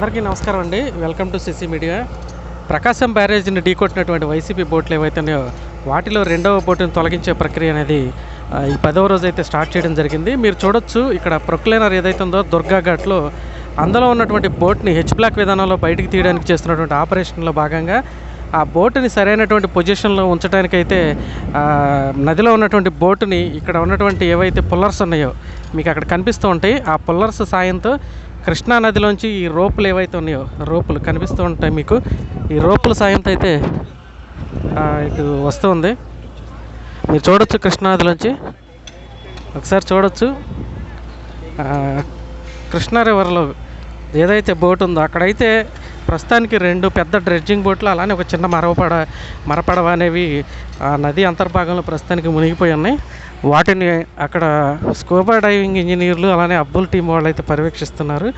అందరికీ నమస్కారం అండి. Welcome to CC media. Prakasam బ్యారేజ్ని ఢీకొట్టినటువంటి వైసీపీ బోట్లు ఏవైతే ఉన్నాయో వాటిలో రెండవ బోటును తొలగించే ప్రక్రియ అనేది ఈ పదవ రోజు అయితే స్టార్ట్ చేయడం జరిగింది. మీరు చూడొచ్చు ఇక్కడ ప్రొక్లైనర్ ఏదైతే ఉందో దుర్గా ఘాట్లో అందులో ఉన్నటువంటి బోట్ని హెచ్ బ్లాక్ విధానంలో బయటికి తీయడానికి చేస్తున్నటువంటి ఆపరేషన్లో భాగంగా ఆ బోటుని సరైనటువంటి పొజిషన్లో ఉంచడానికైతే నదిలో ఉన్నటువంటి బోటుని ఇక్కడ ఉన్నటువంటి ఏవైతే పుల్లర్స్ ఉన్నాయో మీకు అక్కడ కనిపిస్తూ ఉంటాయి. ఆ పుల్లర్స్ సాయంతో కృష్ణా నదిలోంచి ఈ రోపులు ఏవైతే ఉన్నాయో రోపులు కనిపిస్తూ ఉంటాయి మీకు. ఈ రోపుల సాయంతో అయితే ఆ, ఇటు వస్తుంది మీరు చూడొచ్చు కృష్ణా నదిలోంచి. ఒకసారి చూడొచ్చు. కృష్ణా రివర్లో ఏదైతే బోట్ ఉందో అక్కడైతే ప్రస్తుతానికి రెండు పెద్ద డ్రెడ్జింగ్ బోట్లు అలానే ఒక చిన్న మరవపడ మరపడవ అనేవి ఆ నది అంతర్భాగంలో ప్రస్తుతానికి మునిగిపోయి ఉన్నాయి. వాటిని అక్కడ స్కూబా డైవింగ్ ఇంజనీర్లు అలానే అబ్బుల్ టీం వాళ్ళు అయితే పర్యవేక్షిస్తున్నారు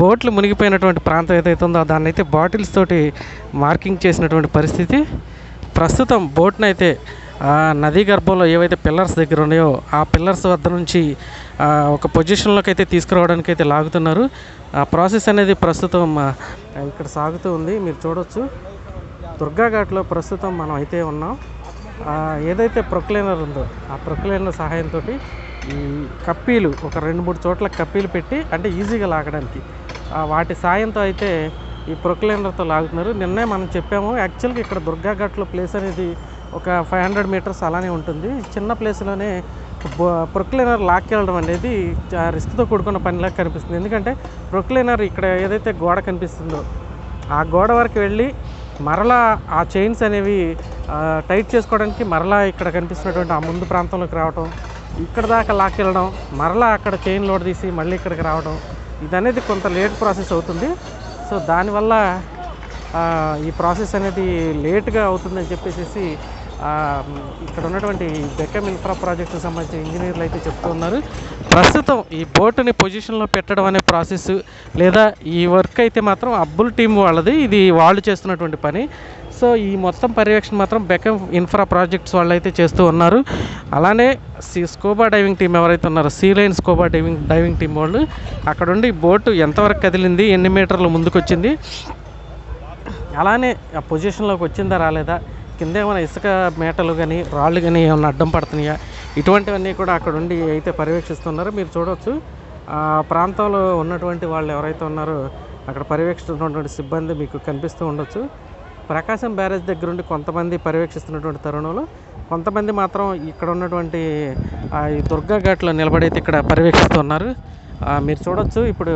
బోట్లు మునిగిపోయినటువంటి ప్రాంతం ఏదైతే ఉందో దాన్ని అయితే బాటిల్స్ తోటి మార్కింగ్ చేసినటువంటి పరిస్థితి. ప్రస్తుతం బోట్ని అయితే నదీ గర్భంలో ఏవైతే పిల్లర్స్ దగ్గర ఉన్నాయో ఆ పిల్లర్స్ వద్ద నుంచి ఒక పొజిషన్లోకి అయితే తీసుకురావడానికి అయితే లాగుతున్నారు. ఆ ప్రాసెస్ అనేది ప్రస్తుతం ఇక్కడ సాగుతూ ఉంది. మీరు చూడొచ్చు. దుర్గా ఘాట్లో ప్రస్తుతం మనం అయితే ఉన్నాం. ఏదైతే ప్రొక్లైనర్ ఉందో ఆ ప్రొక్లైనర్ సహాయంతో ఈ కప్పీలు ఒక రెండు మూడు చోట్ల కప్పీలు పెట్టి అంటే ఈజీగా లాగడానికి. వాటి సాయంతో అయితే ఈ ప్రొక్లైనర్తో లాగుతున్నారు. నిన్నే మనం చెప్పాము యాక్చువల్గా ఇక్కడ దుర్గా ఘాట్లో ప్లేస్ అనేది ఒక ఫైవ్ హండ్రెడ్ మీటర్స్ అలానే ఉంటుంది. చిన్న ప్లేస్లోనే ప్రొక్లైనర్ లాక్కెళ్ళడం అనేది రిస్క్తో కూడుకున్న పనిలా కనిపిస్తుంది. ఎందుకంటే ప్రొక్లైనర్ ఇక్కడ ఏదైతే గోడ కనిపిస్తుందో ఆ గోడ వరకు వెళ్ళి మరలా ఆ చైన్స్ అనేవి టైట్ చేసుకోవడానికి మరలా ఇక్కడ కనిపిస్తున్నటువంటి ఆ ముందు ప్రాంతంలోకి రావడం ఇక్కడ దాకా లాక్కెళ్ళడం మరలా అక్కడ చైన్ లోడ్ తీసి మళ్ళీ ఇక్కడికి రావడం ఇదనేది కొంత లేట్ ప్రాసెస్ అవుతుంది. సో దానివల్ల ఈ ప్రాసెస్ అనేది లేట్గా అవుతుందని చెప్పేసి ఇక్కడ ఉన్నటువంటి బెక్కం ఇన్ఫ్రా ప్రాజెక్టుకు సంబంధించిన ఇంజనీర్లు అయితే చెప్తూ ఉన్నారు. ప్రస్తుతం ఈ బోటుని పొజిషన్లో పెట్టడం అనే ప్రాసెస్ లేదా ఈ వర్క్ అయితే మాత్రం అబ్బుల్ టీం వాళ్ళది. ఇది వాళ్ళు చేస్తున్నటువంటి పని. సో ఈ మొత్తం పర్యవేక్షణ మాత్రం బెకం ఇన్ఫ్రా ప్రాజెక్ట్స్ వాళ్ళు అయితే చేస్తూ ఉన్నారు. అలానే సి స్కోబా డైవింగ్ టీం ఎవరైతే ఉన్నారో sea line scuba diving diving team వాళ్ళు అక్కడుండి బోటు ఎంతవరకు కదిలింది ఎన్ని మీటర్లు ముందుకు వచ్చింది అలానే ఆ పొజిషన్లోకి వచ్చిందా రాలేదా కింద ఏమైనా ఇసుక మేటలు కానీ రాళ్ళు కానీ ఏమైనా అడ్డం పడుతున్నాయా? ఇటువంటివన్నీ కూడా అక్కడ ఉండి అయితే పర్యవేక్షిస్తున్నారో. మీరు చూడవచ్చు ఆ ప్రాంతంలో ఉన్నటువంటి వాళ్ళు ఎవరైతే ఉన్నారో అక్కడ పర్యవేక్షిస్తున్నటువంటి సిబ్బంది మీకు కనిపిస్తూ ఉండొచ్చు. ప్రకాశం బ్యారేజ్ దగ్గర ఉండి కొంతమంది పర్యవేక్షిస్తున్నటువంటి తరుణంలో కొంతమంది మాత్రం ఇక్కడ ఉన్నటువంటి ఈ దుర్గా ఘాట్లో నిలబడైతే ఇక్కడ పర్యవేక్షిస్తున్నారు. మీరు చూడొచ్చు. ఇప్పుడు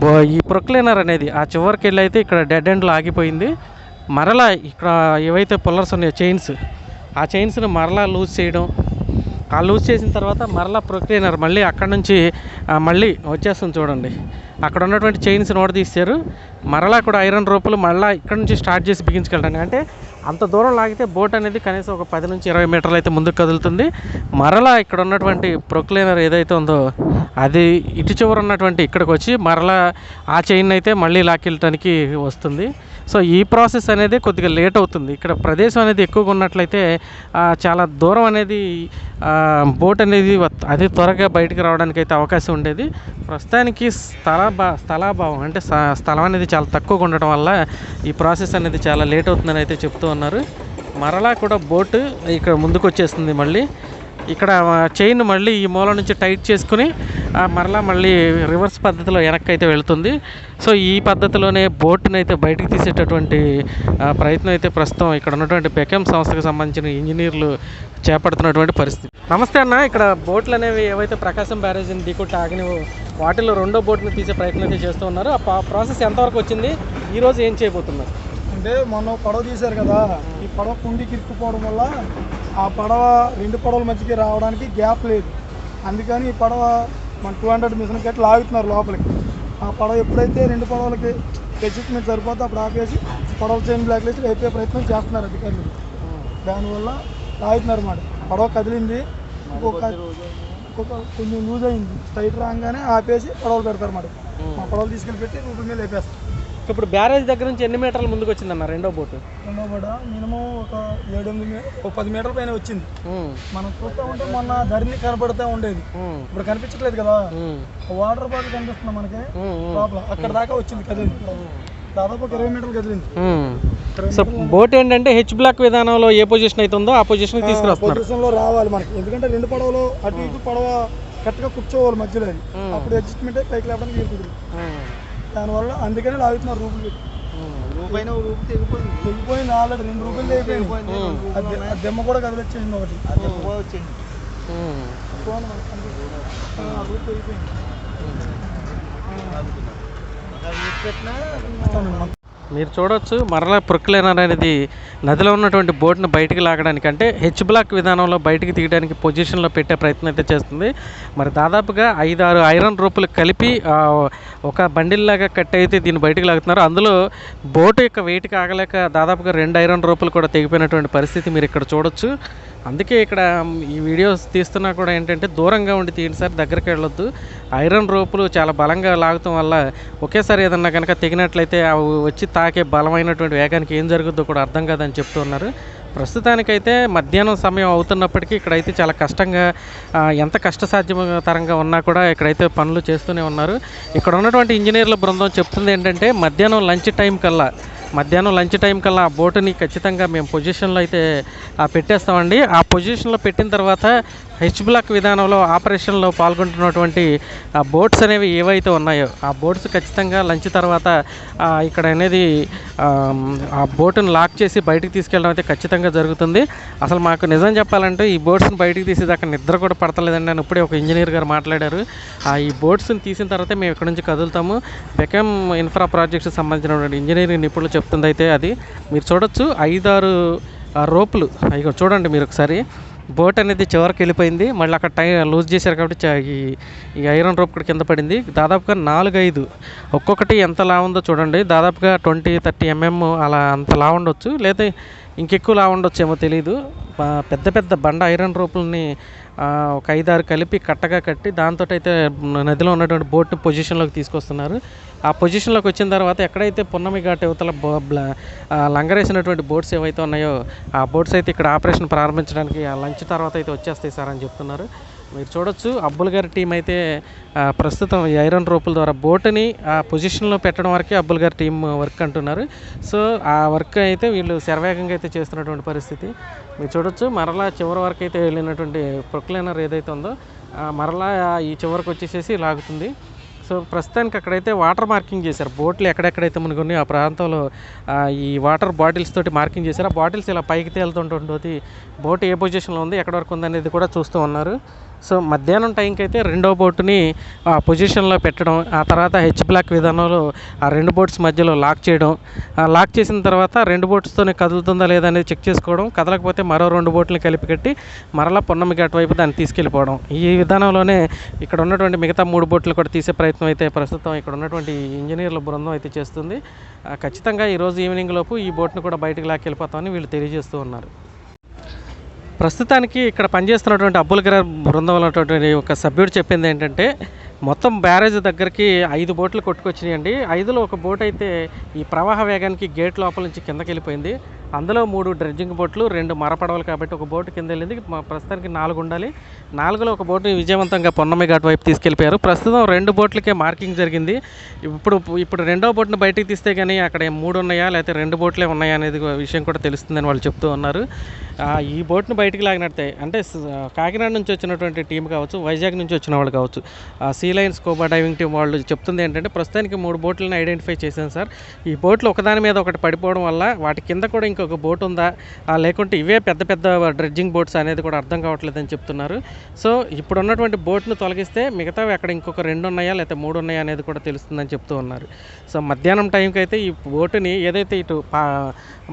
బో ఈ ప్రొక్లైనర్ అనేది ఆ చివరికి వెళ్ళి అయితే ఇక్కడ డెడ్ ఎండ్లో ఆగిపోయింది. మరలా ఇక్కడ ఏవైతే పుల్లర్స్ ఉన్నాయో చైన్స్ ఆ చైన్స్ని మరలా లూజ్ చేయడం. ఆ లూజ్ చేసిన తర్వాత మరలా ప్రొక్లీనర్ మళ్ళీ అక్కడ నుంచి మళ్ళీ వచ్చేస్తుంది చూడండి. అక్కడ ఉన్నటువంటి చైన్స్ నోట తీశారు? మరలా కూడా ఐరన్ రూపులు మళ్ళీ ఇక్కడ నుంచి స్టార్ట్ చేసి బిగించుకెళ్ళండి అంటే అంత దూరం లాగితే బోట్ అనేది కనీసం ఒక పది నుంచి ఇరవై మీటర్లు అయితే ముందుకు కదులుతుంది. మరలా ఇక్కడ ఉన్నటువంటి ప్రొక్లైనర్ ఏదైతే ఉందో అది ఇటు చివర ఉన్నటువంటి ఇక్కడికి వచ్చి మరలా ఆ చైన్ అయితే మళ్ళీ లాక్కెళ్ళటానికి వస్తుంది. సో ఈ ప్రాసెస్ అనేది కొద్దిగా లేట్ అవుతుంది. ఇక్కడ ప్రదేశం అనేది ఎక్కువగా ఉన్నట్లయితే చాలా దూరం అనేది బోట్ అనేది అది త్వరగా బయటికి రావడానికి అయితే అవకాశం ఉండేది. ప్రస్తుతానికి స్థల బా స్థలాభావం అంటే స్థలం అనేది చాలా తక్కువగా ఉండటం వల్ల ఈ ప్రాసెస్ అనేది చాలా లేట్ అవుతుందని అయితే చెప్తూ ఉన్నారు మరలా కూడా బోటు ఇక్కడ ముందుకు వచ్చేస్తుంది మళ్ళీ. ఇక్కడ చైన్ మళ్ళీ ఈ మూల నుంచి టైట్ చేసుకుని ఆ, మరలా మళ్ళీ రివర్స్ పద్ధతిలో వెనక్కి అయితే వెళుతుంది. సో ఈ పద్ధతిలోనే బోట్ని అయితే బయటికి తీసేటటువంటి ప్రయత్నం అయితే ప్రస్తుతం ఇక్కడ ఉన్నటువంటి బెకమ్ సంస్థకు సంబంధించిన ఇంజనీర్లు చేపడుతున్నటువంటి పరిస్థితి. నమస్తే అన్న ఇక్కడ బోట్లు అనేవి ఏవైతే ప్రకాశం బ్యారేజ్ని దిక్కొట్టి ఆగినవో వాటిలో రెండో బోట్ని తీసే ప్రయత్నం అయితే చేస్తూ ఉన్నారు. ఆ ప్రాసెస్ ఎంతవరకు వచ్చింది? ఈరోజు ఏం చేయబోతున్నారు? అంటే మొన్న పడవ తీశారు కదా ఈ పడవ కుండికి ఇరుక్కుపోవడం వల్ల ఆ పడవ రెండు పడవల మధ్యకి రావడానికి గ్యాప్ లేదు. అందుకని ఈ పడవ మన టూ హండ్రెడ్ మిషన్ కట్టి లాగుతున్నారు లోపలికి. ఆ పడవ ఎప్పుడైతే రెండు పడవలకి ఎడ్జిట్మెంట్ సరిపోతే అప్పుడు ఆపేసి పడవ చైన్ బ్లాక్ వేసి అయిపోయే ప్రయత్నం చేస్తున్నారు అధికారులు. దానివల్ల లాగుతున్నారు అన్నమాట. పడవ కదిలింది ఇంకొక ఇంకొక కొంచెం లూజ్ అయింది. స్ట్రైట్ రాగానే ఆపేసి పడవలు పెడతారు అన్నమాట. మా పడవలు తీసుకెళ్ళి పెట్టి రూపం మీద లేపేస్తారు. ఇప్పుడు బ్యారేజ్ దగ్గర నుంచి ఎన్ని మీటర్ల ముందుకు వచ్చిందన్న రెండో బోటు? రెండో పడ మినిమం ఒక ఏడు ఎనిమిది మీ- ఒక పది మీటర్ల పైన వచ్చింది. మనం చూస్తూ ఉంటే మొన్న ధరణి కనపడుతూ ఉండేది. ఇప్పుడు కనిపించట్లేదు కదా. వాటర్ బాటిల్ కనిపిస్తుంది మనకి. లోపల అక్కడ దాకా వచ్చింది కదిలింది. దాదాపు ఒక ఇరవై మీటర్లు కదిలింది. సో బోట్ ఏంటంటే హెచ్ బ్లాక్ విధానంలో ఏ పొజిషన్ అయితే ఉందో ఆ పొజిషన్ తీసుకురస్తున్నారు. పొజిషన్లో రావాలి మనకి. ఎందుకంటే రెండు పడవలు అటు ఇటు పడవ కరెక్ట్గా కూర్చోవాలి మధ్యలో. అప్పుడు అడ్జస్ట్మెంట్ పైకి లేవడానికి వీలు దానివల్ల అందుకనే లాగుతున్నారు రూపులు పెట్టి. రూపు తెగిపోయింది. తెగిపోయింది ఆల్రెడీ రెండు రూపాయలు అయిపోయింది ఉమ్, ఆ దె- ఆ దెమ్మ కూడా కదిలొచ్చేసింది ఒకటి. వచ్చింది. ఆ, తెగిపోయింది. పెట్టినా వస్తానండి. మీరు చూడవచ్చు మరలా ప్రొక్లైనర్ అనేది నదిలో ఉన్నటువంటి బోట్ను బయటికి లాగడానికి అంటే హెచ్ బ్లాక్ విధానంలో బయటికి తీయడానికి పొజిషన్లో పెట్టే ప్రయత్నం అయితే చేస్తుంది. మరి దాదాపుగా ఐదు ఆరు ఐరన్ రూపులు కలిపి ఒక బండిల్లాగా కట్ అయితే దీన్ని బయటికి లాగుతున్నారు. అందులో బోటు యొక్క వెయిట్కి ఆగలేక దాదాపుగా రెండు ఐరన్ రూపులు కూడా తెగిపోయినటువంటి పరిస్థితి మీరు ఇక్కడ చూడొచ్చు. అందుకే ఇక్కడ ఈ వీడియోస్ తీస్తున్నా కూడా ఏంటంటే దూరంగా ఉండి తీయండి సార్ దగ్గరికి వెళ్ళొద్దు. ఐరన్ రోపులు చాలా బలంగా లాగటం వల్ల ఒకేసారి ఏదన్నా కనుక తెగినట్లయితే అవి వచ్చి తాకే బలమైనటువంటి వేగానికి ఏం జరుగుద్దో కూడా అర్థం కాదని చెప్తున్నారు ప్రస్తుతానికైతే మధ్యాహ్నం సమయం అవుతున్నప్పటికీ ఇక్కడైతే చాలా కష్టంగా ఎంత కష్టసాధ్యతరంగా ఉన్నా కూడా ఇక్కడైతే పనులు చేస్తూనే ఉన్నారు. ఇక్కడ ఉన్నటువంటి ఇంజనీర్ల బృందం చెప్తుంది ఏంటంటే మధ్యాహ్నం లంచ్ టైం కల్లా మధ్యాహ్నం లంచ్ టైం కల్లా ఆ బోటుని ఖచ్చితంగా మేము పొజిషన్లో అయితే పెట్టేస్తామండి. ఆ పొజిషన్లో పెట్టిన తర్వాత హెచ్ బ్లాక్ విధానంలో ఆపరేషన్లో పాల్గొంటున్నటువంటి ఆ బోట్స్ అనేవి ఏవైతే ఉన్నాయో ఆ బోట్స్ ఖచ్చితంగా లంచ్ తర్వాత ఇక్కడ అనేది ఆ, బోటును లాక్ చేసి బయటికి తీసుకెళ్ళడం అయితే ఖచ్చితంగా జరుగుతుంది. అసలు మాకు నిజం చెప్పాలంటే ఈ బోట్స్ని బయటికి తీసేదాకా నిద్ర కూడా పడతలేదండి అని ఇప్పుడే ఒక ఇంజనీర్ గారు మాట్లాడారు. ఆ ఈ బోట్స్ని తీసిన తర్వాత మేము ఇక్కడ నుంచి కదులుతాము. బెకమ్ ఇన్ఫ్రా ప్రాజెక్ట్స్ సంబంధించినటువంటి ఇంజనీరింగ్ నిపుణులు చెప్తుంది అయితే అది. మీరు చూడొచ్చు ఐదారు రోపులు. ఇగో చూడండి మీరు ఒకసారి. బోట్ అనేది చివరికి వెళ్ళిపోయింది. మళ్ళీ అక్కడ టై లూజ్ చేశారు కాబట్టి ఈ ఈ ఐరన్ రోప్ ఇక్కడ కింద పడింది. దాదాపుగా నాలుగు ఐదు ఒక్కొక్కటి ఎంత లా ఉందో చూడండి. దాదాపుగా ట్వంటీ థర్టీ ఎంఎం అలా అంత లా ఉండొచ్చు. లేదా ఇంకెక్కువ లా ఉండొచ్చు ఏమో తెలియదు పెద్ద పెద్ద బండ ఐరన్ రోపుల్ని ఒక ఐదారు కలిపి కట్టగా కట్టి దాంతో అయితే నదిలో ఉన్నటువంటి బోట్ని పొజిషన్లోకి తీసుకొస్తున్నారు. ఆ పొజిషన్లోకి వచ్చిన తర్వాత ఎక్కడైతే పున్నమి ఘాట్ యువతల లంగరేసినటువంటి బోట్స్ ఏవైతే ఉన్నాయో ఆ బోట్స్ అయితే ఇక్కడ ఆపరేషన్ ప్రారంభించడానికి ఆ లంచ్ తర్వాత అయితే వచ్చేస్తాయి సార్ అని చెప్తున్నారు. మీరు చూడొచ్చు. అబ్బుల్ గారి టీం అయితే ప్రస్తుతం ఈ ఐరన్ రోపుల ద్వారా బోటుని ఆ పొజిషన్లో పెట్టడం వరకే అబ్బుల్ గారి టీం వర్క్ అంటున్నారు. సో ఆ వర్క్ అయితే వీళ్ళు శరవేగంగా అయితే చేస్తున్నటువంటి పరిస్థితి. మీరు చూడొచ్చు మరలా చివరి వరకు అయితే వెళ్ళినటువంటి ప్రొక్లైనర్ ఏదైతే ఉందో మరలా ఈ చివరికి వచ్చేసేసి లాగుతుంది. సో ప్రస్తుతానికి అక్కడైతే వాటర్ మార్కింగ్ చేశారు. బోట్లు ఎక్కడెక్కడైతే మనకు ఉన్నాయో ఆ ప్రాంతంలో ఈ వాటర్ బాటిల్స్ తోటి మార్కింగ్ చేశారు. ఆ బాటిల్స్ ఇలా పైకి తేలుతుంటుంది. బోట్ ఏ పొజిషన్లో ఉంది ఎక్కడ వరకు ఉందనేది కూడా చూస్తూ ఉన్నారు. సో మధ్యాహ్నం టైంకి అయితే రెండో బోటుని ఆ పొజిషన్లో పెట్టడం ఆ తర్వాత హెచ్ బ్లాక్ విధానంలో ఆ రెండు బోట్స్ మధ్యలో లాక్ చేయడం ఆ లాక్ చేసిన తర్వాత రెండు బోట్స్తోనే కదులుతుందా లేదా అనేది చెక్ చేసుకోవడం కదలకపోతే మరో రెండు బోట్లు కలిపి కట్టి మరలా పొన్నమి ఘాట్ వైపు దాన్ని తీసుకెళ్ళిపోవడం. ఈ విధానంలోనే ఇక్కడ ఉన్నటువంటి మిగతా మూడు బోట్లు కూడా తీసే ప్రయత్నం అయితే ప్రస్తుతం ఇక్కడ ఉన్నటువంటి ఇంజనీర్ల బృందం అయితే చేస్తుంది. ఖచ్చితంగా ఈరోజు ఈవినింగ్ లోపు ఈ బోట్ను కూడా బయటకు లాక్కెళ్ళిపోతామని వీళ్ళు తెలియజేస్తూ ఉన్నారు. ప్రస్తుతానికి ఇక్కడ పనిచేస్తున్నటువంటి అబ్బుల్ గర బృందం ఉన్నటువంటి ఒక సభ్యుడు చెప్పింది ఏంటంటే మొత్తం బ్యారేజ్ దగ్గరికి ఐదు బోట్లు కొట్టుకొచ్చినాయండి. ఐదులో ఒక బోట్ అయితే ఈ ప్రవాహ వేగానికి గేట్ లోపల నుంచి కిందకి వెళ్ళిపోయింది అందులో మూడు డ్రెడ్జింగ్ బోట్లు రెండు మరపడవలు కాబట్టి ఒక బోటు కింద వెళ్ళింది. ప్రస్తుతానికి నాలుగు ఉండాలి. నాలుగులో ఒక బోటుని విజయవంతంగా పొన్నమి ఘాట్ వైపు తీసుకెళ్ళిపోయారు. ప్రస్తుతం రెండు బోట్లకే మార్కింగ్ జరిగింది. ఇప్పుడు ఇప్పుడు రెండో బోట్ని బయటికి తీస్తే కానీ అక్కడ మూడు ఉన్నాయా లేకపోతే రెండు బోట్లే ఉన్నాయా అనేది విషయం కూడా తెలుస్తుందని వాళ్ళు చెప్తూ ఉన్నారు. ఈ బోట్ని బయటికి లాగినట్టే అంటే కాకినాడ నుంచి వచ్చినటువంటి టీం కావచ్చు వైజాగ్ నుంచి వచ్చిన వాళ్ళు కావచ్చు Reliance line scuba diving team వాళ్ళు చెప్తుంది ఏంటంటే ప్రస్తుతానికి మూడు బోట్లను ఐడెంటిఫై చేశాను సార్. ఈ బోట్లు ఒకదాని మీద ఒకటి పడిపోవడం వల్ల వాటి కింద కూడా ఇంకొక బోట్ ఉందా? లేకుంటే ఇవే పెద్ద పెద్ద డ్రెడ్జింగ్ బోట్స్ అనేది కూడా అర్థం కావట్లేదని చెప్తున్నారు. సో ఇప్పుడు ఉన్నటువంటి బోట్ను తొలగిస్తే మిగతావి అక్కడ ఇంకొక రెండు ఉన్నాయా లేకపోతే మూడు ఉన్నాయా అనేది కూడా తెలుస్తుందని చెప్తూ ఉన్నారు. సో మధ్యాహ్నం టైంకి అయితే ఈ బోటుని ఏదైతే ఇటు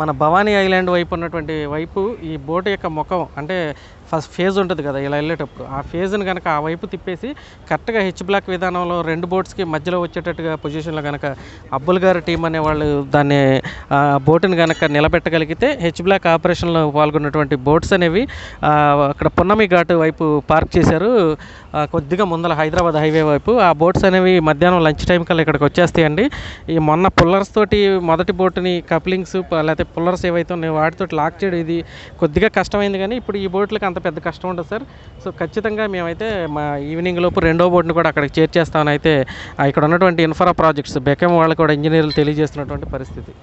మన భవానీ ఐలాండ్ వైపు ఉన్నటువంటి వైపు ఈ బోటు యొక్క ముఖం అంటే ఫస్ట్ ఫేజ్ ఉంటుంది కదా ఇలా వెళ్ళేటప్పుడు. ఆ ఫేజ్ని కనుక ఆ వైపు తిప్పేసి కరెక్ట్గా హెచ్ బ్లాక్ విధానంలో రెండు బోట్స్కి మధ్యలో వచ్చేటట్టుగా పొజిషన్లో కనుక అబ్బుల్ గారి టీం అనేవాళ్ళు దాన్ని బోటుని కనుక నిలబెట్టగలిగితే హెచ్ బ్లాక్ ఆపరేషన్లో పాల్గొన్నటువంటి బోట్స్ అనేవి అక్కడ పున్నమి ఘాటు వైపు పార్క్ చేశారు. కొద్దిగా ముందల హైదరాబాద్ హైవే వైపు. ఆ బోట్స్ అనేవి మధ్యాహ్నం లంచ్ టైం కల్లా ఇక్కడికి వచ్చేస్తాయండి. ఈ మొన్న పుల్లర్స్ తోటి మొదటి బోటుని కప్లింగ్స్ లేకపోతే పుల్లర్స్ ఏవైతే ఉన్నాయో వాటితో లాక్ చేయడం ఇది కొద్దిగా కష్టమైంది కానీ ఇప్పుడు ఈ బోట్లకు అంత పెద్ద కష్టం ఉండదు సార్. సో ఖచ్చితంగా మేమైతే మా ఈవినింగ్ లోపు రెండో బోర్డుని కూడా అక్కడికి చేర్చేస్తామని అయితే ఇక్కడ ఉన్నటువంటి ఇన్ఫ్రా ప్రాజెక్ట్స్ బెకం వాళ్ళు కూడా ఇంజనీర్లు తెలియజేస్తున్నటువంటి పరిస్థితి.